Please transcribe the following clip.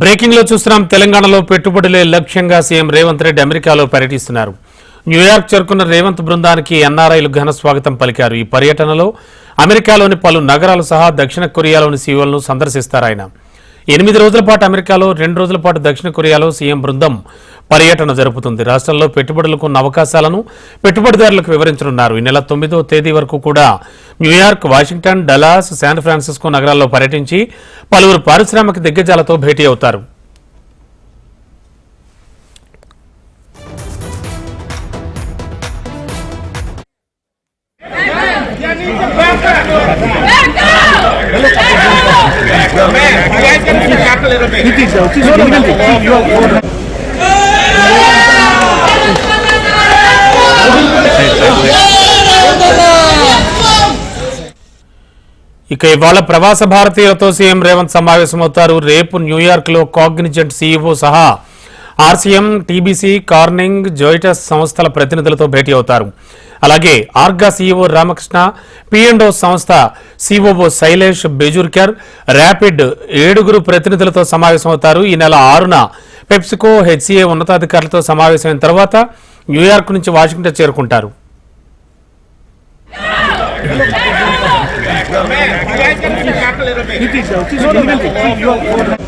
బ్రేకింగ్లో చూస్తున్నాం. తెలంగాణలో పెట్టుబడులే లక్ష్యంగా సీఎం రేవంత్ రెడ్డి అమెరికాలో పర్యటిస్తున్నారు. న్యూయార్క్ చేరుకున్న రేవంత్ బృందానికి ఎన్ఆర్ఐలు ఘన స్వాగతం పలికారు. ఈ పర్యటనలో అమెరికాలోని పలు నగరాలు సహా దక్షిణ కొరియాలోని సీఓలను సందర్శిస్తారు ఆయన. ఎనిమిది రోజుల పాటు అమెరికాలో రెండు రోజుల పాటు దక్షిణ కొరియాలో సీఎం బృందం పర్యటన జరుపుతుంది. రాష్ట్రంలో పెట్టుబడులకు ఉన్న అవకాశాలను పెట్టుబడిదారులకు వివరించనున్నారు. ఈ నెల తొమ్మిదో తేదీ వరకు కూడా New York Washington Dallas San Francisco నగరాల్లో పర్యటించి పలువురు పారిశ్రామిక దిగ్గజాలతో భేటీ అవుతారు ఇక ఇవాళ ప్రవాస భారతీయులతో సీఎం రేవంత్ సమావేశమవుతారు. రేపు న్యూయార్క్లో కాగ్నిజెంట్ సీఈఓ సహా ఆర్సీఎం టీబీసీ కార్నింగ్ జోయిటస్ సంస్థల ప్రతినిధులతో భేటీ అవుతారు. అలాగే ఆర్గా సీఈఓ రామకృష్ణ పిఎండ్ఓ సంస్థ సీఓఓ శైలేష్ బెజూర్కర్ ర్యాపిడ్ ఏడుగురు ప్రతినిధులతో సమావేశమవుతారు. ఈ నెల ఆరున పెప్సికో హెచ్సిఏ ఉన్నతాధికారులతో సమావేశమైన తర్వాత న్యూయార్క్ నుంచి వాషింగ్టన్ చేరుకుంటారు. Mayor, Mayor,